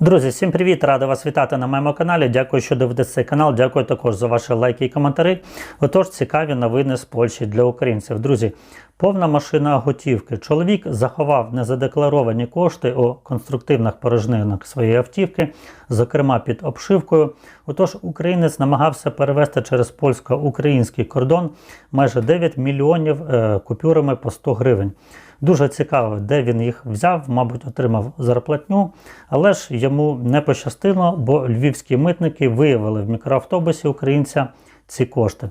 Друзі, всім привіт! Радий вас вітати на моєму каналі. Дякую, що дивитесь цей канал. Дякую також за ваші лайки і коментарі. Отож, цікаві новини з Польщі для українців. Друзі, повна машина готівки. Чоловік заховав незадекларовані кошти у конструктивних порожнинах своєї автівки, зокрема під обшивкою. Отож, українець намагався перевести через польсько-український кордон майже 9 мільйонів е, купюрами по 100 гривень. Дуже цікаво, де він їх взяв, мабуть, отримав зарплатню, але ж йому не пощастило, бо львівські митники виявили в мікроавтобусі українця ці кошти.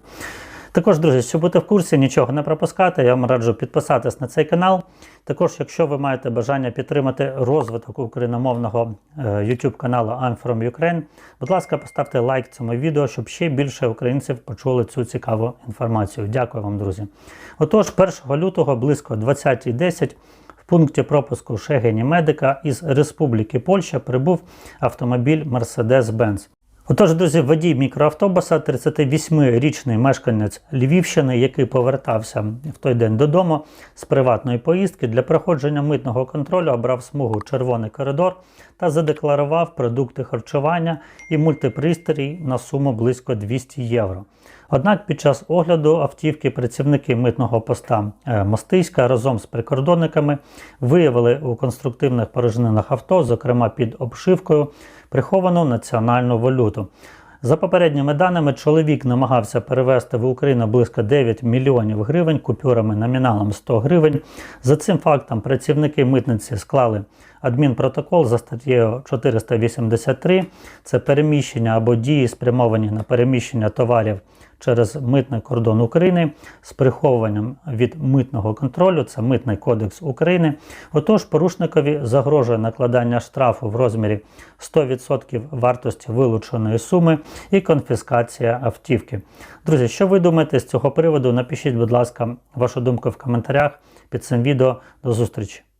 Також, друзі, щоб бути в курсі, нічого не пропускати, я вам раджу підписатись на цей канал. Також, якщо ви маєте бажання підтримати розвиток україномовного е, YouTube каналу I'm from Ukraine, будь ласка, поставте лайк цьому відео, щоб ще більше українців почули цю цікаву інформацію. Дякую вам, друзі. Отож, 1 лютого близько 20.10 в пункті пропуску Шегені Медика із Республіки Польща прибув автомобіль Mercedes-Benz. Отож, друзі, водій мікроавтобуса, 38-річний мешканець Львівщини, який повертався в той день додому з приватної поїздки для проходження митного контролю, обрав смугу червоний коридор та задекларував продукти харчування і мультипристрій на суму близько 200 євро. Однак під час огляду автівки працівники митного поста е, Мостиська разом з прикордонниками виявили у конструктивних порожнинах авто, зокрема під обшивкою, приховану національну валюту. За попередніми даними, чоловік намагався перевести в Україну близько 9 мільйонів гривень купюрами номіналом 100 гривень. За цим фактом працівники митниці склали адмінпротокол за статтєю 483. Це переміщення або дії, спрямовані на переміщення товарів через митний кордон України з приховуванням від митного контролю. Це Митний кодекс України. Отож, порушникові загрожує накладання штрафу в розмірі 100% вартості вилученої суми і конфіскація автівки. Друзі, що ви думаєте з цього приводу? Напишіть, будь ласка, вашу думку в коментарях під цим відео. До зустрічі!